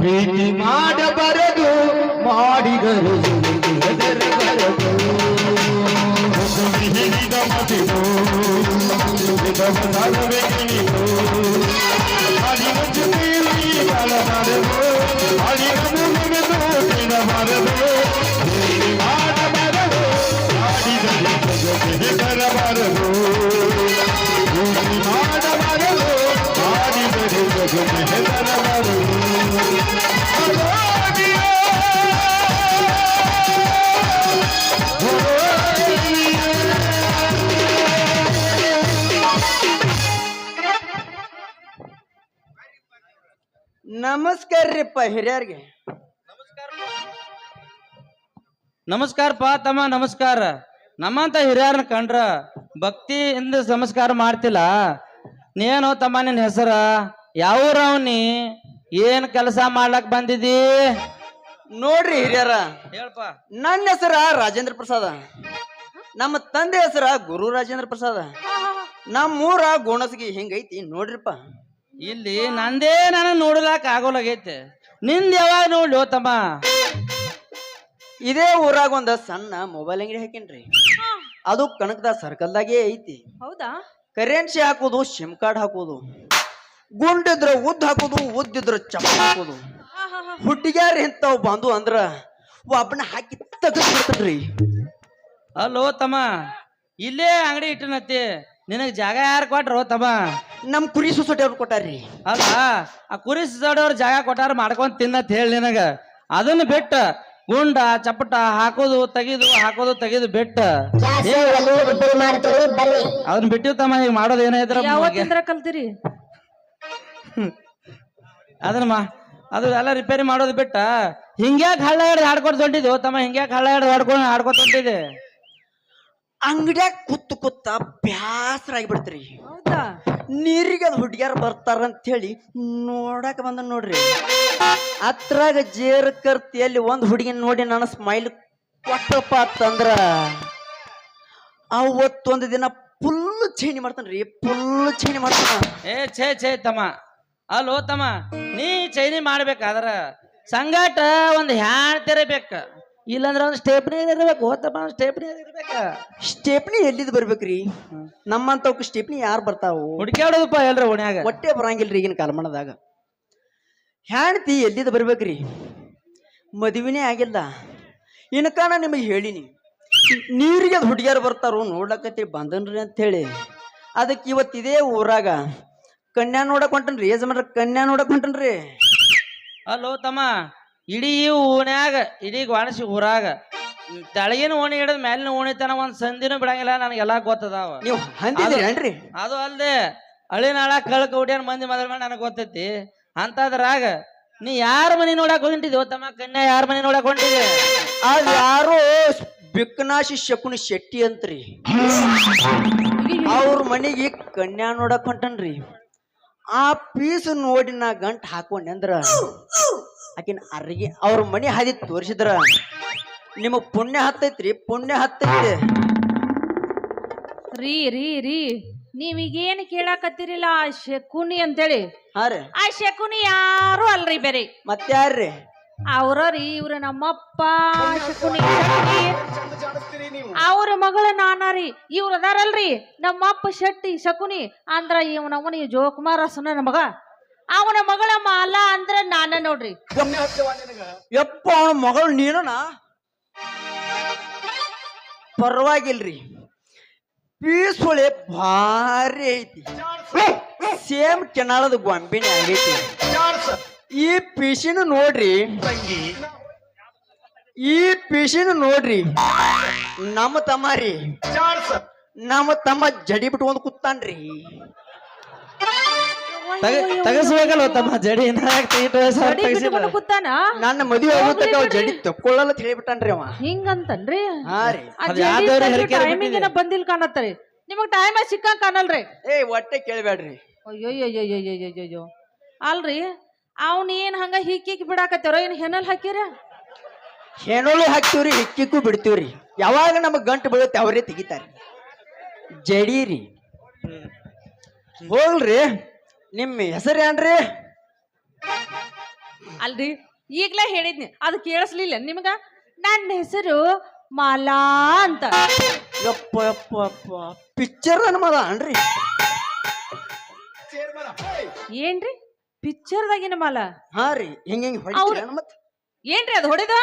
ಪ್ರೀತಿ ಮಾಡಬಾರದು ಮಾಡಿದರು ನಮಸ್ಕಾರ ರೀಪ್ಪ ನಮಸ್ಕಾರ ನಮಸ್ಕಾರಪ್ಪ ತಮ್ಮ ನಮಸ್ಕಾರ. ನಮ್ಮಂತ ಹಿರಿಯರನ್ನ ಕಂಡ್ರ ಭಕ್ತಿಯಿಂದ ನಮಸ್ಕಾರ ಮಾಡ್ತಿಲ್ಲ. ನೀನು ತಮ್ಮ ನಿನ್ನ ಹೆಸರ ಯಾವ ನೀ? ಏನ್ ಕೆಲಸ ಮಾಡ್ಲಕ್ ಬಂದಿದಿ? ನೋಡ್ರಿ ಹಿರಿಯರ ಹೇಳ್ಪ. ನನ್ನ ಹೆಸರ ರಾಜೇಂದ್ರ ಪ್ರಸಾದ. ನಮ್ಮ ತಂದೆ ಹೆಸರ ಗುರು ರಾಜೇಂದ್ರ ಪ್ರಸಾದ. ನಮ್ಮೂರ ಹೆಂಗೈತಿ ಹಿಂಗೈತಿ ನೋಡ್ರಿಪ್ಪ. ಇಲ್ಲಿ ನಂದೇ ನಾನು ನೋಡ್ಲಾಕ ಆಗೋಲಾಗೈತೆ. ನಿಂದ ಯಾವಾಗ ನೋಡ್ಲೋ ತಮ್ಮ? ಇದೇ ಊರಾಗ ಒಂದ ಸಣ್ಣ ಮೊಬೈಲ್ ಅಂಗಡಿ ಹಾಕಿನ್ರಿ. ಅದು ಕನಕದ ಸರ್ಕಲ್ದಾಗೆ ಐತಿ. ಹೌದಾ? ಕರೆನ್ಸಿ ಹಾಕೋದು ಸಿಮ್ ಕಾರ್ಡ್ ಹಾಕೋದು. ಗುಂಡಿದ್ರ ಉದ್ದ ಹಾಕೋದು ಉದ್ದಿದ್ರ ಚಪ್ಪ ಹಾಕೋದು. ಹುಟ್ಟಿಗ್ಯಾರ ಇಂಥವ್ ಬಂದು ಅಂದ್ರ ಒಬ್ಬನ ಹಾಕಿ ತೆಗೆದ್ಬಿಡ್ತಾನ್ರಿ ಅಲೋ ತಮ್ಮ ಇಲ್ಲೇ ಅಂಗಡಿ ಇಟ್ಟನತ್ತಿ. ನಿನಗ್ ಜಾಗ ಯಾರು ಕೊಟ್ರು ತಮ್ಮ? ನಮ್ ಕುರಿ ಸೊಸೈಟಿ ಅವ್ರು ಕೊಟ್ಟಾರ್ರಿ. ಅಲ್ಲ ಆ ಕುರಿ ಸಿಸಾಡೋರ್ ಜಾಗ ಕೊಟ್ಟಾರ ಮಾಡ್ಕೊಂಡ್ ತಿನ್ನತ್ ಹೇಳಿ ನಿನಗ. ಅದನ್ನ ಬಿಟ್ಟ ಗುಂಡ ಚಪ್ಪಟ ಹಾಕೋದು ತೆಗೆದು ಹಾಕೋದು ತೆಗೆದು ಬಿಟ್ಟ. ಅದನ್ನ ಬಿಟ್ಟಿವ್ ತಮ್ಮ ಈಗ ಮಾಡೋದು ಏನಾಯ್ತರ ಯಾವತ್ತಿಂದ್ರ ಕಲ್ತಿರಿ? ಅದನ್ನ ಮಾ ಅದು ಎಲ್ಲ ರಿಪೇರಿ ಮಾಡೋದು ಬಿಟ್ಟ. ಹಿಂಗ್ಯಾಕ್ ಹಳ್ಳ ಹಿಡ್ದು ಹಾಡ್ಕೊಂಡು ತೊಂಟಿದ್ವು ತಮ್ಮ ಹಿಂಗ್ಯಾಕ್ ಹಳ್ಳ ಹಿಡ್ದು ಹಾಡ್ಕೊಂಡು ಹಾಡ್ಕೊತ ಹೊಂಟಿದೆ ಅಂಗಡ್ಯಾಗ ಕುತ್ತು ಕುತ್ತ ಬ್ಯಾಸರ ಆಗಿಬಿಡ್ತ್ರಿ ಹೌದಾ? ನೀರಿಗೆ ಅದು ಹುಡುಗ್ಯಾರ ಬರ್ತಾರಂತ ಹೇಳಿ ನೋಡಕ್ ಬಂದ ನೋಡ್ರಿ. ಅತ್ರಾಗ ಜೇರ್ ಕರ್ತಿಯಲ್ಲಿ ಒಂದ್ ಹುಡುಗಿನ ನೋಡಿ ನನ್ನ ಸ್ಮೈಲ್ ಕೊಟ್ಟಪ್ಪ ಅಂತಂದ್ರ ಅವತ್ತೊಂದು ದಿನ ಫುಲ್ ಚೇಣಿ ಮಾಡ್ತಾನ್ರಿ ಫುಲ್ ಚೇಣಿ ಮಾಡ್ತಾನ. ಏ ಛೇ ಛೇ ತಮ್ಮ ಅಲ್ಲೋ ತಮ್ಮ ನೀ ಚೈನಿ ಮಾಡ್ಬೇಕಾದ್ರ ಸಂಗಾಟ ಒಂದ್ ಹ್ಯಾಣ್ ತೆರಬೇಕ ಇಲ್ಲಂದ್ರ ಅವ್ನು ಸ್ಟೇಪ್ನಿ ಇರ್ಬೇಕು ಹೋತಮ್ಮ ಸ್ಟೇಪ್ನಿ ಇರ್ಬೇಕ. ಸ್ಟೇಪ್ನಿ ಎಲ್ಲಿದ್ ಬರ್ಬೇಕ್ರಿ? ನಮ್ಮಂತವಕ್ಕೆ ಸ್ಟೇಪ್ನಿ ಯಾರು ಬರ್ತಾವು? ಹುಡುಕ್ಯಾಡೋದಪ್ಪ ಎಲ್ರ ಓಣ್ಯಾಗ. ಹೊಟ್ಟೆ ಬರಂಗಿಲ್ರಿ ಈಗಿನ ಕಾಲಮಾನದಾಗ. ಹೆಣ್ತಿ ಎಲ್ಲಿದ್ ಬರ್ಬೇಕ್ರಿ? ಮದುವೆನೇ ಆಗಿಲ್ಲ. ಇನ್ಕಾನ ನಿಮಗೆ ಹೇಳಿನಿ. ನೀರಿಗೆ ಅದು ಹುಡುಗಿಯರು ಬರ್ತಾರೋ ನೋಡ್ಲಕತ್ತಿ ಬಂದನ್ರಿ ಅಂತ ಹೇಳಿ ಅದಕ್ಕೆ ಇವತ್ತು ಇದೇ ಊರಾಗ ಕನ್ಯಾ ನೋಡಕ್ ಹೊಂಟನ್ರಿ ಯಜಮಾನ್ರ ಕನ್ಯಾ ನೋಡಕ್ ಹೊಂಟನ್ರಿ. ಹಲೋ ತಮ್ಮ. ಇಡೀ ಓಣ್ಯಾಗ ಇಡೀ ವಾಣಸಿ ಊರಾಗ ತಳಗಿನ ಓಣಿ ಹಿಡಿದ ಮೇಲಿನ ಓಣಿ ತನ ಒಂದ್ ಸಂದಿನೂ ಬಿಡಂಗಿಲ್ಲ ನನಗೆಲ್ಲ ಗೊತ್ತದಾವ. ನೀವು ಹಂದಿದ್ರಿ ಅದು ಅಲ್ದೆ ಹಳಿನಾಳ ಕಳ್ಕ ಹುಡ್ಯಾನ ಮಂದಿ ಮೊದಲ ಮೇಲೆ ನನಗೆ ಗೊತ್ತೈತಿ. ಅಂತದ್ರಾಗ ನೀ ಯಾರ ಮನೆ ನೋಡಕ್ ಹೊಂಟಿದ್ಯೋ ತಮ್ಮ ಕನ್ಯಾ ಯಾರ ಮನೆ ನೋಡಕ್ ಹೊಂಟಿದೆ ಅದು ಯಾರು ಬಿಕ್ಕನಾಶಿ ಶಕುನಿ ಶೆಟ್ಟಿ ಅಂತ್ರಿ. ಅವ್ರ ಮನೆಗೆ ಕನ್ಯಾ ನೋಡಕ್ ಹೊಂಟನ್ರಿ. ಆ ಪೀಸ್ ನೋಡಿ ನಾ ಗಂಟ್ ಹಾಕೊಂಡೆ ಅಂದ್ರ ಆಕಿನ ಅರ್ಗಿ ಅವ್ರ ಮನೆ ಹಾದಿ ತೋರಿಸಿದ್ರ. ನಿಮ್ಮ ಪುಣ್ಯ ಹತ್ತೈತ್ರಿ ಪುಣ್ಯ ಹತ್ತೈತಿ. ರೀ ರೀ ರೀ. ನೀವೀಗೇನು ಕೇಳಾಕತ್ತೀರಿಲ್ಲ? ಆ ಶಕುನಿ ಅಂತೇಳಿ. ಹಾ ರೀ. ಆ ಶಕುನಿ ಯಾರು ಅಲ್ರಿ ಬೇರೆ. ಮತ್ತಾರ್ರಿ ಅವ್ರ ರೀ ಇವ್ರ ನಮ್ಮಪ್ಪ ಶಕುನಿ ಶೆಟ್ಟಿ ಅವ್ರ ಮಗಳ ನಾನ ರೀ. ಇವ್ರ ಅದಾರಲ್ರಿ. ನಮ್ಮಪ್ಪ ಶೆಟ್ಟಿ ಶಕುನಿ. ಅಂದ್ರ ಇವ್ ನಮ್ಮನಿ ಜೋಕುಮಾರ ಸುನ ಮಗ ಅವನ ಮಗಳ ಅಲ್ಲ ಅಂದ್ರೆ ನಾನ ನೋಡ್ರಿ. ಯಪ್ಪ ಅವನ ಮಗಳು ನೀನನ? ಪರವಾಗಿಲ್ರಿ. ಪೀಸುಳೆ ಹೊಳೆ ಭಾರಿ ಐತಿ. ಸೇಮ್ ಕೆನಾಳದ ಗೊಂಬಿನ ಆಗೈತಿ. ಈ ಪೀಸಿನ ನೋಡ್ರಿ. ಈ ಪೀಸಿನ ನೋಡ್ರಿ. ನಮ್ಮ ತಮ್ಮ ರೀ. ನಮ್ಮ ತಮ್ಮ ಜಡಿ ಬಿಟ್ಕೊಂಡು ಕೂತಾನ್ರಿ. ತಗಸ್ಬೇಕಲ್ಲ ತಮ್ಮ ಜಡಿ? ಕೂತಾನ? ನನ್ನ ಮದುವೆ ಆಗುತ್ತಕ್ಕ ಅವ್ ಜಡಿ ತಕ್ಕೊಳ್ಳಲ್ಲ ಅಂತ ಹೇಳಿಬಿಟ್ಟಾನ್ರಿ ಅವ. ಹಿಂಗಂತನ್ರಿ? ಬಂದಿಲ್ ಕಾಣತ್ತರಿ ನಿಮಗ್ ಟೈಮ್ ಸಿಕ್ಕಂಗ್ ಕಾಣಲ್ರಿ ಏ ಒಟ್ಟೆ ಕೇಳಬೇಡ್ರಿ ಅಯ್ಯೋ ಅಲ್ರಿ ಅವ್ನ ಏನ್ ಹಂಗ ಹಿಕ್ಕಿಕ್ ಬಿಡಾಕತ್ತಾರ ಏನ್ ಹೆಣಲ್ ಹಾಕಿರ ಹೆಣಲು ಹಾಕ್ತಿವ್ರಿ ಹಿಕ್ಕಿಕ್ಕೂ ಬಿಡ್ತೀವ್ರಿ ಯಾವಾಗ ನಮಗ್ ಗಂಟು ಬೀಳುತ್ತೆ ಅವರೇ ತೆಗಿತಾರೆ ಜಡೀರಿ ಹೋಗ್ಲ್ರಿ ನಿಮ್ಮ? ಹೆಸರು ಏನ್ರಿ? ಅಲ್ರಿ ಈಗ್ಲೇ ಹೇಳಿದ್ನಿ ಅದು ಕೇಳಿಸ್ಲಿಲ್ಲ ನಿಮ್ಗ? ನನ್ನ ಹೆಸರು ಮಾಲಾ ಅಂತ. ಯಪ್ಪ ಯಪ್ಪ ಯಪ್ಪ. ಪಿಕ್ಚರ್ ನನ್ನ ಮಗ ಅನ್ರಿ. ಏನ್ರಿ? ಪಿಕ್ಚರ್ದಾಗಿನ ಮಾಲ? ಹಾ ರೀ ಹಿಂಗ ಹಿಂಗ ಹೊಡಿ ಮತ್ತೆ ಮತ್? ಏನ್ರಿ ಅದು ಹೊಡೆದ?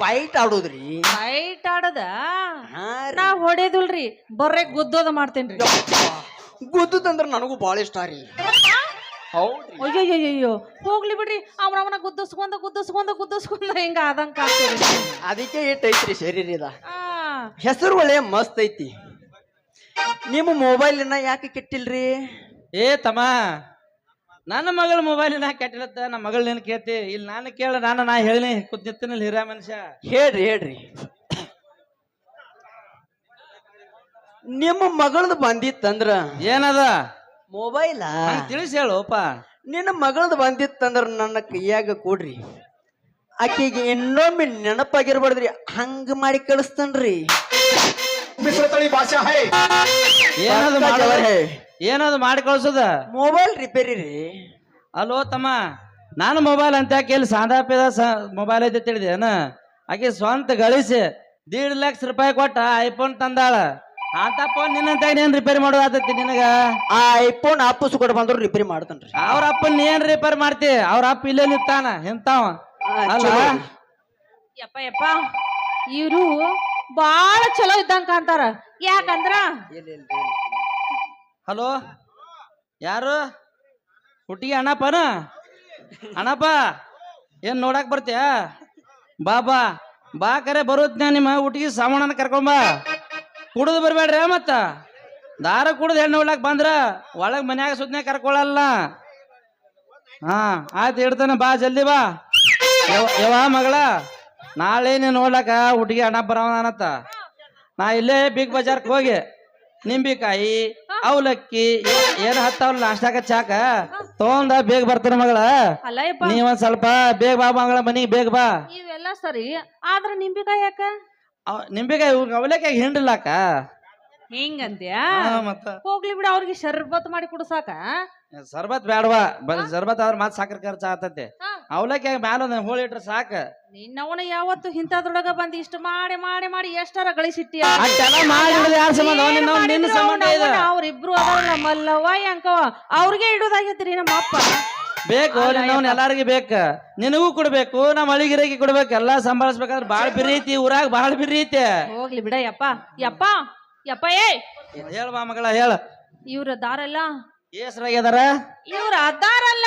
ಫೈಟ್ ಆಡೋದ್ರಿ. ಫೈಟ್ ಆಡದ? ಹಾ ನಾ ರೀ ಹೊಡೆದಿಲ್ರಿ ಬರ್ರೆ ಗುದ್ದೋದ ಮಾಡ್ತೇನ್ರಿ. ಗುದ್ದುದಂದ್ರ ನನಗೂ ಭಾಳ ಇಷ್ಟ ರೀ. ಹೌದ್ರಿ. ಅಯ್ಯೋ ಹೋಗ್ಲಿ ಬಿಡ್ರಿ ಅವನ ಅವನ ಗುದ್ದಸ್ಕೊಂಡ ಗುದ್ದಸ್ಕೊಂಡ ಗುದ್ದಸ್ಕೊಂಡ ಹಿಂಗ ಆದಂಗ ಕಾಣ್ತೀರಿ. ಅದಕ್ಕೆ ಏಟ್ ಐತ್ರಿ ಶರೀರ ಇದ. ಆ, ಹೆಸರು ಒಳ್ಳೆ ಮಸ್ತ್ ಐತಿ. ನಿಮ್ಮ ಮೊಬೈಲಿನ ಯಾಕೆ ಕೆಟ್ಟಿಲ್ರಿ? ಏ ತಮ್ಮ ನನ್ನ ಮಗಳ ಮೊಬೈಲಿನ ಕೆಟ್ಟಿಲತ್ತ ನಮ್ಮ ಮಗಳ ನೀನು ಕೇಳ್ತಿ. ಇಲ್ಲಿ ನಾನು ಕೇಳ ನಾನು ನಾ ಹೇಳಿ ಕೂತಿರ್ತೀನಿ ಹಿರಿಯ ಮನುಷ್ಯ. ಹೇಳ್ರಿ ಹೇಳ್ರಿ. ನಿಮ್ಮ ಮಗಳದ್ ಬಂದಿತ್ತಂದ್ರ? ಏನದ? ಮೊಬೈಲ ತಿಳಿಸಿ ಹೇಳೋಪ ನಿನ್ನ ಮಗಳದ್ ಬಂದಿತ್ತಂದ್ರ ನನ್ನ ಕೈಯಾಗ ಕೊಡ್ರಿ. ಆಕೆಗೆ ಇನ್ನೊಮ್ಮೆ ನೆನಪಾಗಿರ್ಬಾರ್ದ್ರಿ. ಹಂಗ ಮಾಡಿ ಕಳಿಸ್ತನ್ರಿ. ಏನಾದ್ರು ಏನದು ಏನದು ಮಾಡಿ ಕಳ್ಸೋದ? ಮೊಬೈಲ್ ರಿಪೇರಿ ರೀ. ಅಲೋ ತಮ್ಮ ನಾನು ಮೊಬೈಲ್ ಅಂತ ಕೇಳಿ ಸಾಂದಾಪಿದ ಮೊಬೈಲ್ ಐತೆ ತಿಳಿದೇನ ಆಕೆ ಸ್ವಂತ ಗಳಿಸಿ ದೀಡ್ ಲಕ್ಷ ರೂಪಾಯಿ ಕೊಟ್ಟ ಐಫೋನ್ ತಂದಾಳ. ಅಂತ ಫೋನ್ ನಿನ್ನಂತ ಏನ್ ರಿಪೇರಿ ಮಾಡೋದಾತೈತಿ ನಿನಗ? ಆ ಐಫೋನ್ ಆಪಸ್ ಕೊಡ ಬಂದ್ರು ರಿಪೇರಿ ಮಾಡ್ತಾನ್ರಿ. ಅವ್ರ ಅಪ್ಪನ್ ಏನ್ ರಿಪೇರ್ ಮಾಡ್ತಿ? ಅವ್ರ ಅಪ್ಪ ಇಲ್ಲೇ ನಿಂತಾನ ಎಂತಾವ ಅಲ್ಲ? ಯಪ್ಪ ಯಪ್ಪ ಇವರು ಬಾಳ ಚಲೋ ಇದ್ದಂಗ ಕಾಣ್ತಾರ. ಯಾಕಂದ್ರ? ಹಲೋ? ಯಾರು? ಹುಟ್ಟಿಗೆ ಅಣ್ಣಪ್ಪನ? ಅಣ್ಣಪ್ಪ ಏನ್ ನೋಡಕ್ ಬರ್ತೀಯ? ಬಾ ಬಾ. ಬಾ ಕರೆ ಬರುತ್ತ ನಿಮ್ಮ ಹುಟ್ಟಿಗೆ ಸಾಮಾನ ಕರ್ಕೊಂಬ ಕುಡಿದು ಬರ್ಬೇಡ್ರ ಮತ್ತ. ದಾರ ಕುಡ್ದು ಹೆಣ್ಣು ನೋಡ್ಲಾಕ್ ಬಂದ್ರ ಒಳಗ್ ಮನ್ಯಾಗ ಸುದ್ನೆ ಕರ್ಕೊಳಲ್ಲ. ಹಾ ಆಯ್ತು ಇಡ್ತಾನೆ ಬಾ ಜಲ್ದಿ ಬಾ. ಯವ- ಮಗಳ ನಾಳೆ ನೀನು ನೋಡ್ಲಾಕ ಹುಡುಗಿ ಅಣ್ಣ ಬರವನತ್ತ ನಾ ಇಲ್ಲೇ ಬಿಗ್ ಬಜಾರ್ಕ್ ಹೋಗಿ ನಿಂಬಿಕಾಯಿ ಅವಲಕ್ಕಿ ಏನ್ ಹತ್ತಾವಲ್ಲ ನಾಷ್ಟಾಕ ಚಾಕ ತಗೊಂಡ ಬೇಗ ಬರ್ತಾನ ಮಗಳ. ನೀವ್ ಒಂದ್ ಸ್ವಲ್ಪ ಬೇಗ ಬಾ ಮಗಳ ಮನಿಗೆ ಬೇಗ ಬಾ. ಇವೆಲ್ಲ ಸರಿ ಆದ್ರೆ ನಿಂಬಿಕಾಯಿ ಯಾಕ? ನಿಂಬಿಕಾಯಿ ಇವ್ಗ್ ಅವಲಕ್ಕಾಗಿ ಹಿಂಡ್ಲಾಕ ಹಿಂಗಂದ್ಯಾ? ಹಾ, ಮತ್ತ. ಹೋಗ್ಲಿ ಬಿಡ ಅವ್ರಿಗೆ ಶರ್ಬತ್ ಮಾಡಿ ಕುಡ್ಸಾಕ ಶರ್ಬತ್ ಬೇಡವಾ ಸರ್ಬತ್ ಆದ್ರ ಮಾತ್ ಸಾಕ್ರ ಖರ್ಚ ಆತತೆ ಹಾ. ಅವಲಕ್ಕಿಯಾಗ ಮ್ಯಾಲ ಒಂದ್ ಹೋಳಿ ಇಟ್ರ ಸಾಕ. ನಿನ್ನವನ ಯಾವತ್ತು ಇಂಥದ್ರೊಳಗ ಬಂದ್ ಇಷ್ಟ ಮಾಡಿ ಮಾಡಿ ಮಾಡಿ ಎಷ್ಟಾರ ಗಳಿಸಿಟ್ಟಿ ಅವ್ರಿಬ್ರು ಅದಾರಲ್ಲ ಮಲ್ಲವ್ವ ಅಂಕವ ಅವ್ರಿಗೆ ಇಡೋದಾಗೈತ್ರಿ ನಮ್ಮ ಅಪ್ಪ ಬೇಕು ನಿನ್ನವನ್ ಎಲ್ಲಾರ್ಗಿ ಬೇಕ. ನಿನಗೂ ಕೊಡ್ಬೇಕು ನಮ್ಮ ಅಳಿಗಿರಿಗೆ ಕೊಡ್ಬೇಕು ಎಲ್ಲಾ ಸಂಭಾಳಿಸ್ಬೇಕಾದ್ರೆ ಬಾಳ್ ಬಿರೀತಿ ಊರಾಗ ಬಾಳ್ ಬಿರೀತಿ ಹೋಗ್ಲಿ ಬಿಡ ಯಪ್ಪ. ಯಪ್ಪ ಯಪ್ಪ ಏ! ಹೇಳ ಬಾ ಮಗಳ ಹೇಳ. ಇವ್ರ ದಾರಲ್ಲ ಏಸ್ರಾಗ್ಯದಾರ ಇವ್ರ ಅದಾರಲ್ಲ.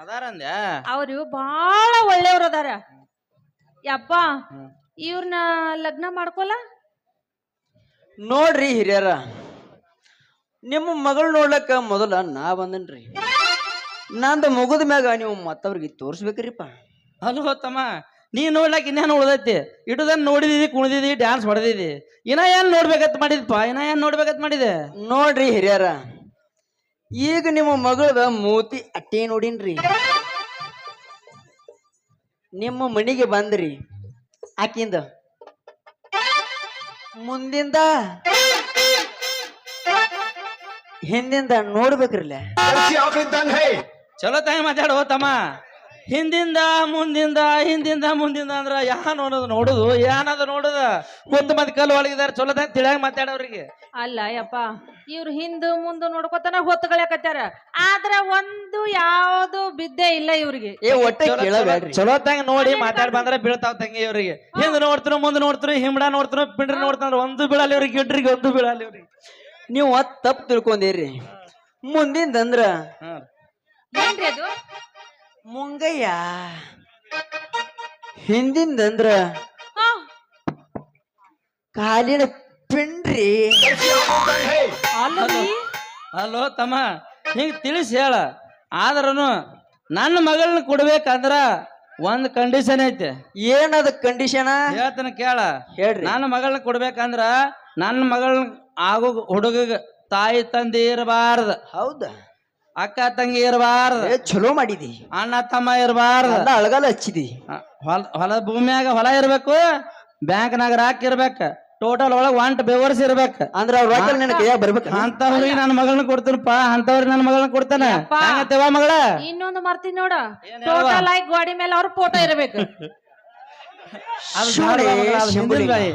ಅದಾರ ಅಂದ್ಯ? ಅವ್ರು ಬಾಳ ಒಳ್ಳೆಯವ್ರ ಅದಾರ. ಯಪ್ಪ. ಇವ್ರನ್ನ ಲಗ್ನ ಮಾಡ್ಕೊಲ್ಲ? ನೋಡ್ರಿ ಹಿರಿಯರ ನಿಮ್ಮ ಮಗಳು ನೋಡ್ಲಕ್ಕ ಮೊದಲ ನಾ ಬಂದನ್ರಿ. ನಂದು ಮುಗಿದ ಮ್ಯಾಗ ನೀವು ಮತ್ತವ್ರಿಗೆ ತೋರ್ಸ್ಬೇಕ್ರಿಪ್ಪ. ಅಲ್ಲೋ ತಮ್ಮ ನೀ ನೋಡ್ಲಾಕ ಇನ್ನೇನು ಉಳ್ದೈತಿ? ಇಡುದನ್ ನೋಡಿದಿದಿ ಕುಣಿದಿದಿ ಡ್ಯಾನ್ಸ್ ಹೊಡೆದಿದಿ ಇನ್ನ ಏನ್ ನೋಡ್ಬೇಕತ್ ಮಾಡಿದಪ್ಪ ಇನ್ನ ಏನ್ ನೋಡ್ಬೇಕತ್ ಮಾಡಿದೆ? ನೋಡ್ರಿ ಹಿರಿಯರ ಈಗ ನಿಮ್ಮ ಮಗಳದ ಮೂತಿ ಅಟ್ಟೆ ನೋಡಿನ್ರಿ. ನಿಮ್ಮ ಮನೆಗೆ ಬಂದ್ರಿ. ಆಕಿಂದ ಮುಂದಿಂದ ಹಿಂದಿಂದ ನೋಡ್ಬೇಕ್ರಲ್ಲ. ಚಲೋ ತಾಯಿ ಮಾತಾಡ ತಮ್ಮ. ಹಿಂದಿಂದ ಮುಂದಿಂದ ಹಿಂದಿಂದ ಮುಂದಿಂದ ಅಂದ್ರ ಯಾನ್ ಅನ್ನೋದು ನೋಡುದು ಏನದ ನೋಡುದ. ಮುಂದ್ ಮಂದಿ ಕಲ್ ಒಳಗಿದಾರ ಚಲೋ ತಾಯಿ ತಿಳಿಯಾಗ ಮಾತಾಡೋರಿಗೆ ಅಲ್ಲ ಯಪ್ಪ ಇವ್ರು ಹಿಂದ ಮುಂದೆ ನೋಡ್ಕೊತಾನ ಹೊತ್ತುಗಳಕತ್ತಾರ ಆದ್ರ ಒಂದು ಯಾವ್ದು ಬಿದ್ದೆ ಇಲ್ಲ ಇವ್ರಿಗೆ. ಏ ಒಟ್ಟೆ ಕೇಳಬೇಡ್ರಿ. ಚಲೋ ತಂಗ ನೋಡಿ ಮಾತಾಡ್ ಬಂದ್ರೆ ಬೀಳ್ತಾವ್ ತಂಗಿ ಇವ್ರಿಗೆ ಹಿಂದ್ ನೋಡ್ತಿರು ಮುಂದ್ ನೋಡ್ತಿರು ಹಿಂಬಡ ನೋಡ್ತಿರು ಪಿಂಡ್ರಿ ನೋಡ್ತಾರ ಒಂದು ಬೀಳಲ್ಲ ಇವ್ರಿಗೆ ಗಿಡ್ರಿಗೆ ಒಂದು ಬೀಳಲ್ಲ ಇವ್ರಿಗೆ. ನೀವು ತಪ್ಪು ತಿಳ್ಕೊಂಡಿರಿ. ಮುಂದಿಂದ ಮುಂದಿಂದಂದ್ರ ಅದು? ಮುಂಗಯ್ಯ. ಹಿಂದಿಂದಂದ್ರ ಕಾಲಿನ ಪಿಂಡ್ರಿ. ಹಲೋ ತಮ್ಮ ಹಿಂಗ್ ತಿಳಿಸಿ ಹೇಳ. ಆದ್ರೂ ನನ್ನ ಮಗಳನ್ನ ಕೊಡ್ಬೇಕಂದ್ರ ಒಂದ್ ಕಂಡೀಷನ್ ಐತೆ. ಏನದ ಕಂಡೀಷನ ಹೇಳ್ತಾನ ಕೇಳ. ಹೇಳ್ರಿ. ನನ್ನ ಮಗಳನ್ನ ಕೊಡ್ಬೇಕಂದ್ರ ನನ್ನ ಮಗಳ ಆಗೋ ಹುಡುಗ ತಾಯಿ ತಂದೆ ಇರಬಾರ್ದ. ಹೌದಾ? ಅಕ್ಕ ತಂಗಿ ಇರಬಾರ್ದು. ಏ ಚಲೋ ಮಾಡಿದಿ. ಅಣ್ಣ ತಮ್ಮ ಇರಬಾರ್ದು. ಅಳಗಲ್ ಅಳಗಾಲ ಹಚ್ಚಿದಿ. ಹೊಲ ಹೊಲ ಭೂಮಿಯಾಗ ಹೊಲ ಇರ್ಬೇಕು ಬ್ಯಾಂಕ್ನಾಗ ರಾಕ್ ಇರ್ಬೇಕ ಟೋಟಲ್ ಒಳಗ್ ಒಂಟ್ ಬೆವರ್ಸ್ ಇರ್ಬೇಕ. ಅಂದ್ರ ಅವ್ರ ರೊಕ್ಕ ನಿನ್ನ ಕೈಯಾಗ ಬರ್ಬೇಕ. ಅಂತವ್ರಿಗೆ ನನ್ನ ಮಗಳನ್ನ ಕೊಡ್ತೀನಪ್ಪ ಅಂತವ್ರಿಗೆ ನನ್ನ ಮಗಳನ್ನ ಕೊಡ್ತಾನೆ. ಹೆಂಗತ್ತೇವ ಮಗಳ? ಇನ್ನೊಂದು ಮರ್ತೀನಿ ನೋಡ. ಏನ್ ಹೇಳುವ? ಟೋಟಲ್ ಆಗಿ ಗೋಡಿ ಮೇಲೆ ಅವ್ರ ಫೋಟೋ ಇರಬೇಕು. ಅದು ಶುಂಠಿ, ಬ್ಯಾಡವ್ವ ಮಗಳ, ಅದು ಹಿಂದಿನ ಬಾಯಿ.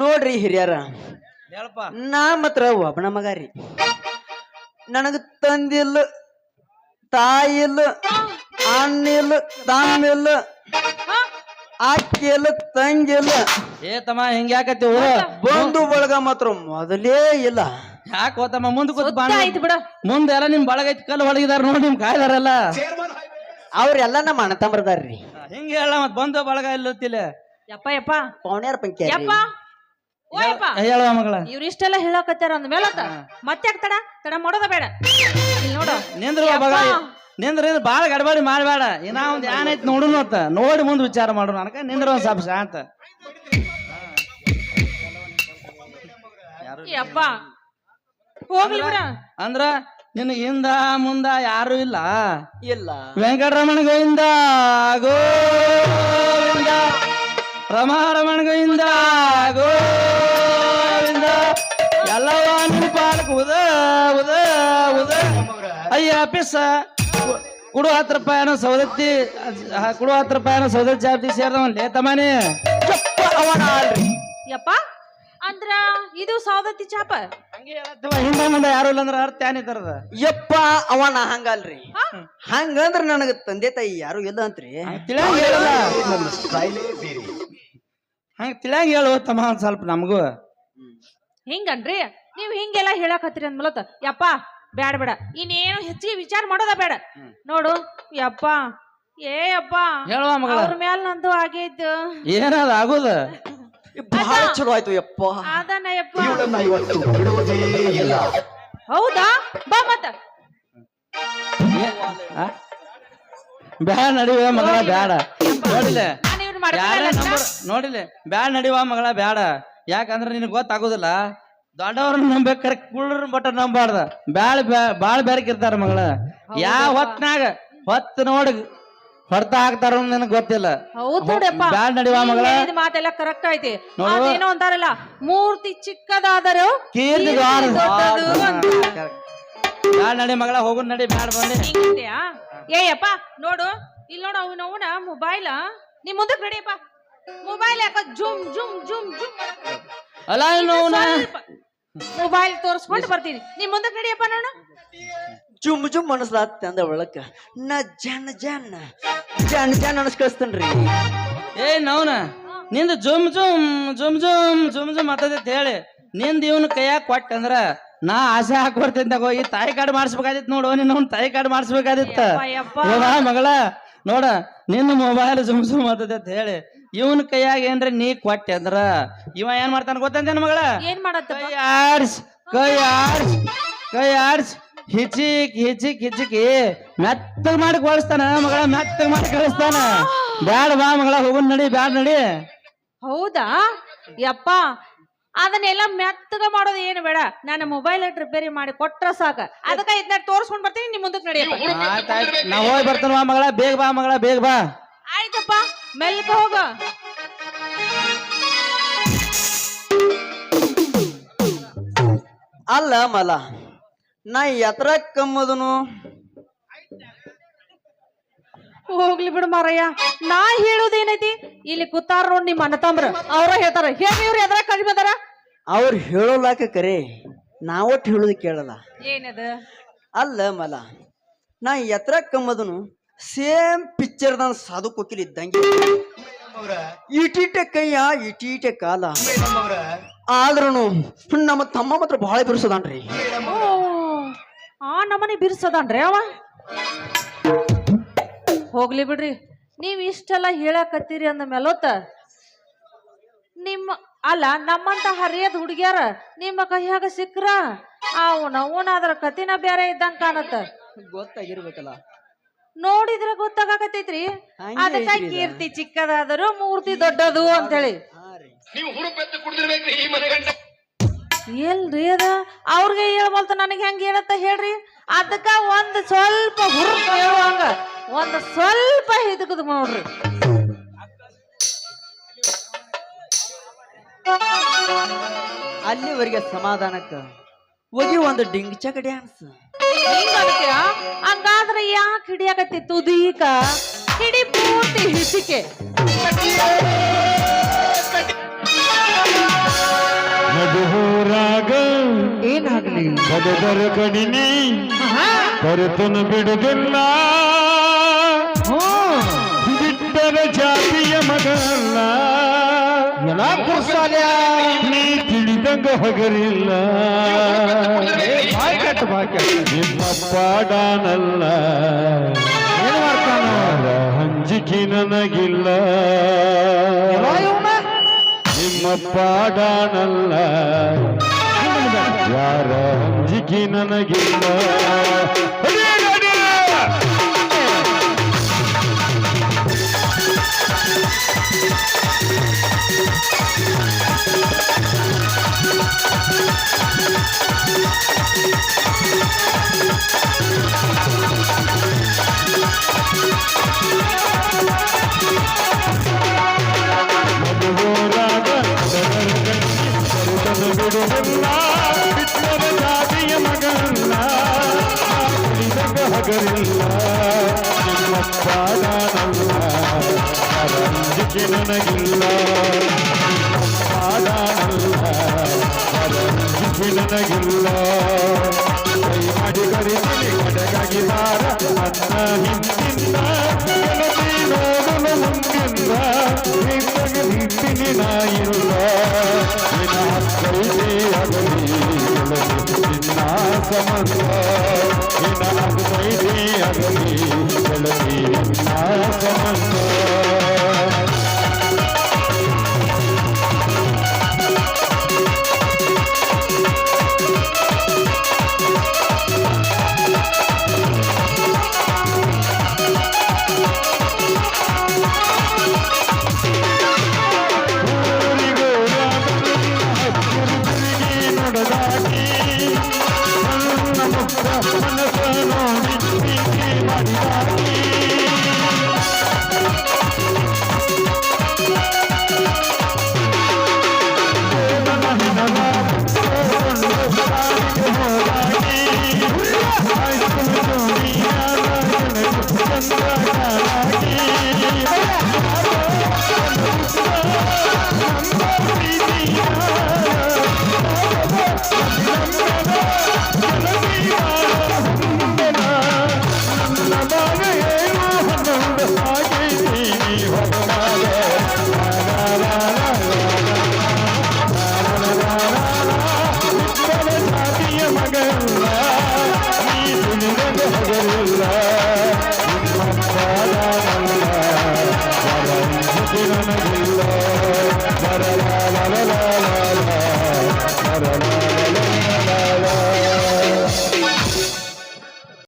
ನೋಡ್ರಿ ಹಿರಿಯರ. ಹೇಳಪ್ಪ ನಾ ಮಾತ್ರ ಒಬ್ಬನ ಮಗ ರೀ. ನನಗೆ ತಂದಿಲ್ಲ ತಾಯಿಲ್ಲ ಅಣ್ಣಿಲ್ಲ ತಮ್ಮಿಲ್ಲ ಅಕ್ಕಿಲ್ಲ ತಂಗಿಲ್ಲ. ಏ ತಮ್ಮ ಹಿಂಗ ಬಂದು ಬಂಧು ಬಳಗ ಮಾತ್ರ ಮೊದಲೇ ಇಲ್ಲ. ಯಾಕೆ ಹೋತಮ್ಮ ಮುಂದೆ ಕೂತ್ ಆಯ್ತು ಬಿಡ. ಮುಂದೆ ಎಲ್ಲ ನಿಮ್ ಬಳಗ ಐತಿ ಕಲ್ಲು ಹೊಳಗಿದಾರ ನೋಡಿ ನಿಮ್ ಕಾಯ್ದಾರಲ್ಲ. ಅವ್ರೆಲ್ಲ ನಮ್ಮ ಅಣ್ಣ ತಮ್ಮರ್ದಾರ್ರಿ. ಹಿಂಗ ಹೇಳ ಮತ್ ಬಂದು ಬಳಗ ಇಲ್ಲ ಗೊತ್ತಿಲ್ಲ ಯಪ್ಪ ಯಪ್ಪ. ಪೌಣ್ಯಾರ ಪಂಕ್ತಿ ಹೇಳುವ ಮಗಳ. ಇವ್ರು ಇಷ್ಟೆಲ್ಲ ಹೇಳಕತ್ತಾರ ಅಂದ ಮೇಲೆ ಮತ್ತೆ ತಡ? ತಡ ಮಾಡೋದ ಬೇಡ. ಇಲ್ಲಿ ನೋಡು. ನಿಂದ್ರ ನಿಂದ್ರ ಬಾಳ ಗಡಬಡಿ ಮಾಡಬೇಡ. ಇನ್ನ ಒಂದ್ ಏನೈತಿ ಐತಿ ನೋಡುನು ಅಂತ ನೋಡಿ ಮುಂದ್ ವಿಚಾರ ಮಾಡು ನನಕ ನಿಂದ್ರ ಒಂದ್ ಸ್ವಲ್ಪ ಶಾಂತ. ಯಪ್ಪ ಹೋಗ್ಲಿ ಬಿಡ. ಅಂದ್ರ ನಿನ್ನ ಹಿಂದ ಮುಂದ ಯಾರು ಇಲ್ಲ. ಇಲ್ಲ. ವೆಂಕಟರಮಣ ಗೋವಿಂದ ಗೋವಿಂದ. ರಮಾರಮಣ ಗೋವಿಂದ ಗೋವಿಂದ ಎಲ್ಲವ ನಿನ್ ಪಾಲಕ್ ಉದ ಉದ ಉದ. ಅಯ್ಯ ಪಿಸ. ಕುಡು ಹತ್ತು ರೂಪಾಯಿನ ಸೌದತ್ತಿ ಕುಡು ಹತ್ತು ರೂಪಾಯಿನ ಸೌದತ್ತಿ ಜಾತಿ ಸೇರ್ದವನ್ ಲೇ ತಮ್ಮನಿ ಚಪ್ಪ ಅವನ ಅಲ್ರಿ ಯಪ್ಪ ಅಂದ್ರ ಇದು ಸೌದತ್ತಿ ಚಾಪ? ಹಿಂದೆ ಮುಂದೆ ಯಾರು ಇಲ್ಲ ಅಂದ್ರೆ ಅರ್ಥ ಏನಿದ್ದಾರದ ಯಪ್ಪ ಅವನ ಹಂಗಲ್ರಿ. ಹಂಗಂದ್ರ ನನಗ ತಂದೆ ತಾಯಿ ಯಾರು ಇಲ್ಲ ಅಂತ್ರಿ. ತಿಳಿಯಂಗ ಹೇಳಲ್ಲ. ಸ್ಟೈಲೇ ಬೇರೆ. ಹಂಗ ತಿಳಿಯಾಗ ಹೇಳು ತಮ್ಮ ಒಂದ್ ಸ್ವಲ್ಪ ನಮಗೂ. ಹಿಂಗನ್ರಿ? ನೀವ್ ಹಿಂಗೆಲ್ಲ ಹೇಳಕತ್ತೀರಿ ಅಂದ್ಮಲತ್ತ ಯಪ್ಪ ಬ್ಯಾಡ ಬೇಡ. ಇನ್ನೇನು ಹೆಚ್ಚಿಗೆ ವಿಚಾರ ಮಾಡೋದ ಬೇಡ. ನೋಡು ಯಪ್ಪ ಏ ಯಪ್ಪ ಹೇಳುವ ಮಗಳ. ಅವ್ರ ಮ್ಯಾಲ ನಂದು ಆಗೈತು ಏನದ ಆಗೋದ? ಬಹಳ ಚಲೋ ಆಯ್ತು ಯಪ್ಪ. ಅದನ್ನ ಯಪ್ಪ. ಇವಳನ್ನ ಇವತ್ತು ಬಿಡುವುದೇ ಇಲ್ಲ. ಹೌದಾ? ಬಾ ಮತ್ತ. ಬ್ಯಾಡ ನಡಿವೆ ಮಗಳ ಬ್ಯಾಡ. ನೋಡಿಲೆ? ನಾನು ಮಾಡ್ಕೊಳ್ಳಲ್ಲ ನಂಬರ್ ನೋಡಿಲೆ ಬ್ಯಾಡ ನಡಿವ ಮಗಳ ಬ್ಯಾಡ. ಯಾಕಂದ್ರೆ ನಿನಗ್ ಗೊತ್ತಾಗುದಿಲ್ಲ. ದೊಡ್ಡವ್ರನ್ನ ನಂಬೇಕಾರೆ ಕುಳ್ರ ಬಟ್ಟ ನಂಬಾರ್ದ ಬ್ಯಾಳ ಬಾಳ ಇರ್ತಾರ ಮಗಳ. ಯಾವ ಹೊತ್ನಾಗ ಹೊತ್ತು ನೋಡಿ ಹೊಡ್ತ ಹಾಕ್ತಾರ ನಿನಗ್ ಗೊತ್ತಿಲ್ಲ. ಬ್ಯಾಳ ನಡಿವ ಮಗಳ. ಮಾತೆಲ್ಲ ಕರೆಕ್ಟ್ ಐತಿ. ಏನೋ ಅಂತಾರಲ್ಲ ಮೂರ್ತಿ ಚಿಕ್ಕದಾದರೂ ಕೀರ್ತಿ ನಡಿ ಮಗಳ ಹೋಗು ನಡಿ ಬ್ಯಾಡ ಬಂದಿ? ಏಯಪ್ಪ ನೋಡು. ಇಲ್ಲಿ ನೋಡು ಅವನ ಅವನ ಮೊಬೈಲ್ ನೀ ಮುಂದಕ್ಕೆ ನಡಿಯಪ್ಪ ಮೊಬೈಲ್ ಯಾಕೋ ಜುಮ್ ಜುಮ್ ಜುಮ್ ಜುಮ್. ಅಲ್ಲ ನೋನ ಮೊಬೈಲ್ ತೋರಿಸ್ಕೊಂಡು ಬರ್ತೀನಿ. ನೀ ಮುಂದಕ್ಕೆ ನಡಿಯಪ್ಪ ನಾನು ಜುಮ್ ಜುಮ್ ಅನಸ್ಲಾತ್ ಅಂದ ಒಳಕ. ನ ಜನ್ ಜನ್. ಜನ್ ಜನ ಅನಸ್ ಕಳಿಸ್ತೇನ್ರಿ ಏ ನೌನ ನಿಂದ ಜುಮ್ ಜುಮ್ ಜುಮ್ ಜುಮ್ ಜುಮ್ ಜುಮ್ ಅಂತ ಹೇಳಿ. ನಿಂದ ಇವನ್ ಕೈಯಾಗ ಕೊಟ್ಟ ಅಂದ್ರ ನಾ ಆಸೆ ಹಾಕಿ ಹೋಗಿ ತಗೋ ಈ ತಾಯಿ ಕಾರ್ಡ್ ಮಾಡಿಸ್ಬೇಕಾದಿತ್ತು ನೋಡು ನಿನ್ನ ಅವ್ನ ತಾಯಿ ಕಾರ್ಡ್ ಮಾಡಿಸ್ಬೇಕಾದಿತ್ತ. ಮಗಳ? ನೋಡ ನಿನ್ನ ಮೊಬೈಲ್ ಜುಮ್ ಜುಮ್ ಅಂತ ಹೇಳಿ. ಇವನ್ ಕೈಯಾಗ ಏನ್ರಿ ನೀ ಕೊಟ್ಟೆ ಅಂದ್ರ? ಇವ ಏನ್ ಮಾಡ್ತಾನ ಗೊತ್ತಂತೆ ಮಗಳ? ಏನ್ ಮಾಡತ್ತ ಕೈ ಆರ್ಸ್ ಕೈ ಆಡ್ಸ್ ಕೈ ಆಡ್ಸ್. ಹಿಚಿಕ್ ಹಿಚಿಕ್ ಹಿಚಿಕಿ. ಮೆತ್ತಗ್ ಮಾಡಿ ಕಳಿಸ್ತಾನ ಮಗಳ ಮೆತ್ತಗ್ ಮಾಡಿ ಕಳಿಸ್ತಾನ ಬ್ಯಾಡ ಬಾ ಮಗಳ ಹೋಗುನ್ ನಡಿ ಬ್ಯಾಡ ನಡಿ. ಹೌದಾ? ಯಪ್ಪ ಅದನ್ನೆಲ್ಲ ಮೆತ್ತಗ ಮಾಡೋದು ಏನು ಬೇಡ. ನಾನು ಮೊಬೈಲ್ ರಿಪೇರಿ ಮಾಡಿ ಕೊಟ್ರ ಸಾಕ. ಅದಕ್ಕ ಇದನ್ನ ತೋರ್ಸ್ಕೊಂಡ್ ಬರ್ತೀನಿ ನಿಮ್ ಮುಂದಕ್ಕೆ ನಡೆಯಪ್ಪ ನಾ ಹೋಗಿ ಬರ್ತಾನ ಬಾ ಮಗಳ ಬೇಗ ಬಾ ಮಗಳ ಬೇಗ ಬಾ. ಆಯ್ತಪ್ಪ ಮೆಲ್ಕ ಹೋಗ. ಅಲ್ಲ ಮಲ ನಾ ಎತ್ರ ಕಮ್ಮದನು? ಹೋಗ್ಲಿ ಬಿಡು ಮಾರಯ್ಯ. ನಾ ಹೇಳೋದೇನೈತಿ? ಇಲ್ಲಿ ಕೂತಾರ ನೋಡ್ ನಿಮ್ಮ ಅಣ್ಣ ತಮ್ರ. ಅವ್ರ ಹೇಳ್ತಾರ ಹೇಳಿ ಇವ್ರು ಎದ್ರ ಕಡಿಮೆ ಬಂದಾರ ಅವ್ರು ಹೇಳೋಲಾಕ ಕರೆ ನಾವೊಟ್ಟು ಹೇಳೋದು ಕೇಳಲ್ಲ. ಏನದ? ಅಲ್ಲ ಮಲ ನಾ ಎತ್ರ ಕಮ್ಮದನು ಸೇಮ್ ಪಿಕ್ಚರ್ದ ಸಾಧು ಕೋಕಿಲ್ ಇದ್ದಂಗೆ. ಇಟೀಟೆ ಕೈಯ ಇಟೀಟೆ ಕಾಲ. ಆದ್ರೂ ನಮ್ಮ ತಮ್ಮ ಮಾತ್ರ ಬಹಳ ಬಿರುಸದಾನ್ರಿ. ಆ ನಮ್ಮನೆ ಬಿರ್ಸದನ್ರಿ ಅವ? ಹೋಗ್ಲಿ ಬಿಡ್ರಿ. ನೀವ್ ಇಷ್ಟೆಲ್ಲ ಹೇಳಕತ್ತೀರಿ ಅಂದ ಮೇಲೊತ್ತ ನಿಮ್ಮ ಅಲ್ಲ ನಮ್ಮಂತ ಹರಿಯದ ಹುಡುಗಿಯರ ನಿಮ್ಮ ಕೈಯಾಗ ಸಿಕ್ಕ್ರ? ಅವನ ಅವನಾದ್ರ ಕತಿನ ಬೇರೆ ಇದ್ದಂಗ ಕಾಣತ್ತ. ಗೊತ್ತಾಗಿರ್ಬೇಕಲ್ಲ. ನೋಡಿದ್ರೆ ಗೊತ್ತಾಗತೈತ್ರಿ ಹಂಗೆ ಅದಕ್ಕ ಕೀರ್ತಿ ಚಿಕ್ಕದಾದರೂ ಮೂರ್ತಿ ದೊಡ್ಡದು ಅಂತೇಳಿ ಮನೆ ಗಂಟ ಎಲ್ರಿ ಅದ? ಅವ್ರಿಗೆ ಹೇಳ್ಬಲ್ತ ನನಗೆ ಹೆಂಗ್ ಹೇಳತ್ತ ಹೇಳ್ರಿ? ಅದಕ್ಕ ಒಂದ್ ಸ್ವಲ್ಪ ಹುರುಪ್ ಹೇಳುವಂಗ ಒಂದ್ ಸ್ವಲ್ಪ ಹಿದಕದ್ ನೋಡ್ರಿ. ಅಲ್ಲಿವರೆಗೆ ಸಮಾಧಾನಕ್ಕ. ಒಗಿ ಒಂದು ಡಿಂಗ್ ಚಕ ಡ್ಯಾನ್ಸ್? ಹಂಗಾದ್ರೆ ಯಾಕೆ ಹಿಡಿಯಾಕತ್ತಿ ತುದೀಕ ಹಿಡಿ ಪೂರ್ತಿ ಹಿಸಿಕೆ ನಡುಹೋರಾಗ ಏನಾಗ್ಲಿ? ಬದದರ ಕಡಿನಿ ಕರೆತನು ಬಿಡುದಿಲ್ಲ. ಬಿಟ್ಟರ ಜಾತಿಯ ಮಗಲ್ಲ ಎಲ್ಲ ಕುರ್ಸಾಲ್ಯ. ನೀ ತಿಳಿದಂಗ ಹಗರಿಲ್ಲ. ಕೆಟ್ಟ ನಿಮ್ಮ ಪಾಡಾನಲ್ಲ ಏನು ಮಾಡ್ತಾನ? ಹಂಜಿಕೆ ನನಗಿಲ್ಲ. ನಿಮ್ಮ ಪಾಡಾನಲ್ಲ ಯಾರ ಅಂಜಿಕೆ ನನಗಿಲ್ಲ. ಉಳಿದಾಗ ಹಗರಿಲ್ಲ ನಿಮ್ಮ ಪಾಡಾನಲ್ಲ ಅರಂಜಿಕೆ ನನಗಿಲ್ಲ ನಿಮ್ಮ ಪಾಡಾನಲ್ಲ ಅರಂಜಿಕೆ ನನಗಿಲ್ಲ ಕೈ ಮಾಡಿ ಕರಿತೀನಿ ಕಡೆಗಾಗಿದಾರ ನನ್ನ ಹಿಂದಿನ ಗೆಳತಿ